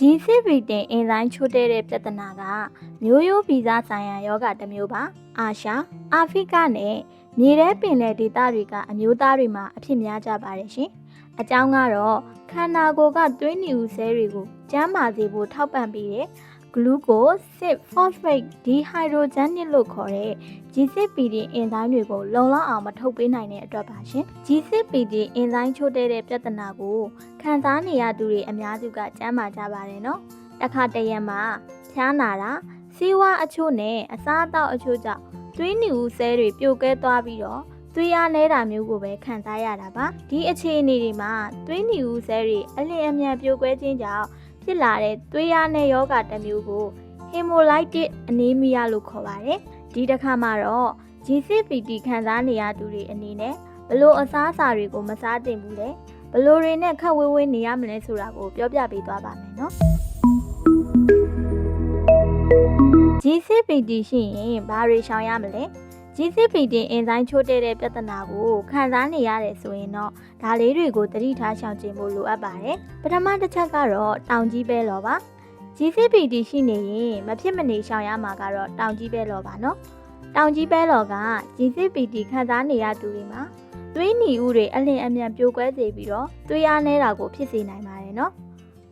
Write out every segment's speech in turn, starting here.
GCVT အင်ဇိုင်းချိုးတဲ့တဲ့ပြဿနာကမျိုးရိုးဗီဇဆိုင်ရာယောဂတစ်မျိုးပါအာရှအာဖရိကနဲ့မြေထဲပင်လယ်ဒေသတွေကအမျိုးသားတွေမှာအဖြစ်များကြပါတယ်ရှင်အကြောင်းကတော့ခန္ဓာကိုယ်ကသွေးနီဦးဆဲတွေကိုကျန်းမာစေဖို့ထောက်ပံ့ပေးတဲ့ glucose 6 phosphate dehydrogenase လို့ခေါ်တဲ့ G6PD အင်ဇိုင်းတွေကိုလုံလောက်အောင်မထုတ်ပေးနိုင်တဲ့အတွက်ပါရှင် G6PD အင်ဇိုင်းချိုးတဲ့တဲ့ပြဿနာကိုခံစားနေရသူတွေအများစုကကျမ်းမာကြပါတယ်နော်။တစ်ခါတရံမှာဖျားနာတာစီးဝါအချို့နဲ့အစားအသောက်အချို့ကြောင့်သွေးနီဦးဆဲတွေပြိုကဲသွားပြီးတော့သွေးအားနေတာမျိုးကိုပဲခံစားရတာပါ။ဒီအခြေအနေတွေမှာသွေးနီဦးဆဲတွေအလျင်အမြန်ပြိုကွဲခြင်းကြောင့် ဖြစ်လာတဲ့သွေးအားနဲ့ယောဂတစ်မျိုးကို hemolytic anemia လို့ခေါ်ပါတယ်။ဒီတစ်ခါမှာတော့ G6PD ခံစားနေရသူတွေအနေနဲ့ဘလို့အစားအစာတွေကိုမစားသင့်ဘူးလေ။ဘလို့တွေနဲ့ခက်ဝေးဝေးနေရမလဲဆိုတာကိုပြောပြပေးသွားပါမယ်နော်။ G6PD ရှိရင်ဘာတွေရှောင်ရမလဲ G6PD အင်ဇိုင်းချိုးတဲ့တဲ့ပြဿနာကိုခံစားနေရတယ်ဆိုရင်တော့ဒါလေးတွေကိုသတိထားရှောင်ကျဉ်ဖို့လိုအပ်ပါတယ်ပထမတစ်ချက်ကတော့တောင်ကြီးပဲလောပါ G6PD ရှိနေရင်မဖြစ်မနေရှောင်ရမှာကတော့တောင်ကြီးပဲလောပါနော်တောင်ကြီးပဲလောက G6PD ခံစားနေရသူတွေမှာသွေးနီဦးတွေအလင်းအမြန်ပြိုကွဲစေပြီးတော့သွေးအားနေတာကိုဖြစ်စေနိုင်ပါတယ်နော်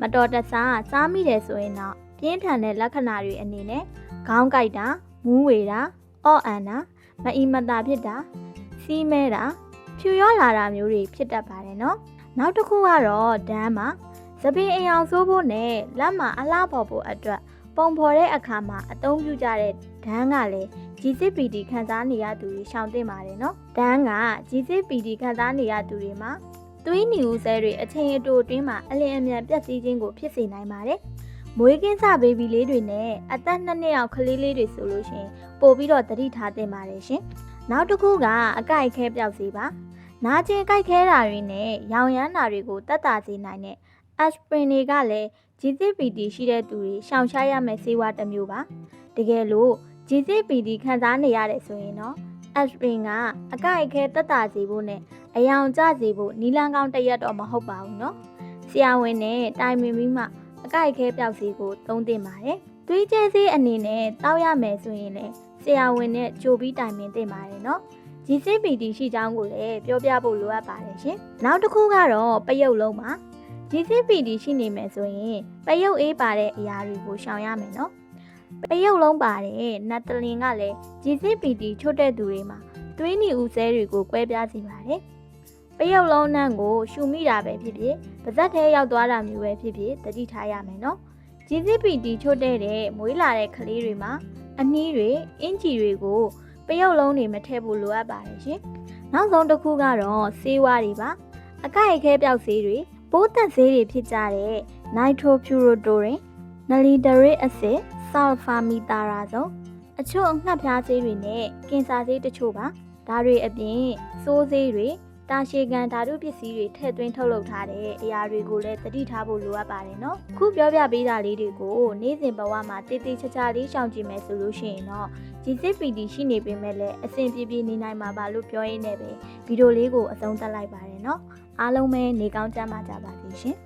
မတော်တဆစားမိတယ်ဆိုရင်တော့ပြင်းထန်တဲ့လက္ခဏာတွေအနေနဲ့ခေါင်းကိုက်တာမူးဝေတာအော့အန်တာ မအီမတာဖြစ်တာစီးမဲတာဖြူရောလာတာမျိုးတွေဖြစ်တတ်ပါတယ်နော်နောက်တစ်ခုကတော့ဒမ်းမှာသပင်အယောင်ဆိုးဖို့နဲ့လက်မှာအလားပေါ်ဖို့အတွက်ပုံဖော်တဲ့အခါမှာအသုံးပြုကြတဲ့ဒန်းကလည်း G6PD ခံစားနေရသူတွေရှောင်သင့်ပါတယ်နော်ဒန်းက G6PD ခံစားနေရသူတွေမှာသွေးနီဦးဆဲတွေအချိန်အတိုအတွင်းမှာအလင်းအမြန်ပြတ်စည်းခြင်းကိုဖြစ်စေနိုင်ပါတယ် မွေးကင်းစဘေဘီလေးတွေနဲ့အသက်2နှစ်အောက်ကလေးလေးတွေဆိုလို့ရှိရင်ပို့ပြီးတော့တတိထားသင့်ပါတယ်ရှင်နောက်တစ်ခုကအကိုက်ခဲပြောက်စီပါနာကျင်ကြိုက်ခဲတာတွေနဲ့ရောင်ရမ်းတာတွေကိုတတ်တာစေနိုင်တဲ့ aspirin တွေကလည်း G6PD ရှိတဲ့သူတွေရှောင်ရှားရမယ့်ဆေးဝါးတစ်မျိုးပါတကယ်လို့ G6PD ခံစားနေရတယ်ဆိုရင်တော့ aspirin ကအကိုက်အခဲတက်တာစေဖို့နဲ့အယောင်ကျစေဖို့နီလန်းကောင်းတစ်ရက်တော့မဟုတ်ပါဘူးเนาะဆရာဝန်နဲ့တိုင်ပင်ပြီးမှ အကိုက်ခဲပြောက်စီကိုသုံးသင့်ပါတယ်။သွေးကျဲစီအနေနဲ့တောက်ရမယ်ဆိုရင်လည်းဆရာဝန်နဲ့ကြိုပြီးတိုင်ပင်သင့်ပါတယ်နော်။ GCPD ရှိကြောင်းကိုလည်းပြောပြဖို့လိုအပ်ပါတယ်ရှင်။နောက်တစ်ခုကတော့ပရုပ်လုံးပါ။ GCPD ရှိနေမယ်ဆိုရင်ပရုပ်အေးပါတဲ့အရာတွေကိုရှောင်ရမယ်နော်။ပရုပ်လုံးပါတဲ့နတ်တလင်ကလည်း GCPD ချွတ်တဲ့သူတွေမှာသွေးနီဦးဆဲတွေကိုကွဲပြားစေပါတယ်။ ပယုတ်လုံးနှံကိုရှူမိတာပဲဖြစ်ဖြစ်ပါဇက်ထဲရောက်သွားတာမျိုးပဲဖြစ်ဖြစ်တတိထားရမယ်နော် GCPD ချွတ်တဲ့တဲ့မွေးလာတဲ့ကလေးတွေမှာအနည်းတွေအင်ဂျီတွေကိုပယုတ်လုံးတွေမထည့်ဖို့လိုအပ်ပါတယ်ရှင်နောက်ဆုံးတစ်ခုကတော့ဆေးဝါးတွေပါအကိုက်အခဲပြောက်ဆေးတွေပိုးသက်ဆေးတွေဖြစ်ကြတဲ့ nitrofurantoin, nalidic acid, sulfamethoxazole အချို့အငှက်ဖျားဆေးတွေနဲ့ကင်ဆာဆေးတချို့ပါဒါတွေအပြင်စိုးဆေးတွေ တာရှည်ကန်ဓာတုပစ္စည်းတွေထည့်သွင်းထုတ်လုပ်ထားတဲ့အရာတွေကိုလည်းသတိထားဖို့လိုအပ်ပါတယ်နော်ခုပြောပြပေးတာလေးတွေကိုနေ့စဉ်ဘဝမှာတည်တည်ချာချာလေးရှောင်ကြည့်မယ်ဆိုလို့ရှိရင်တော့ G6PD ရှိနေပေမဲ့လည်းအဆင်ပြေပြေနေနိုင်မှာပါလို့ပြောရင်းနဲ့ပဲဗီဒီယိုလေးကိုအဆုံးသတ်လိုက်ပါတယ်နော်အားလုံးပဲနေကောင်းကြမှာကြပါစေရှင်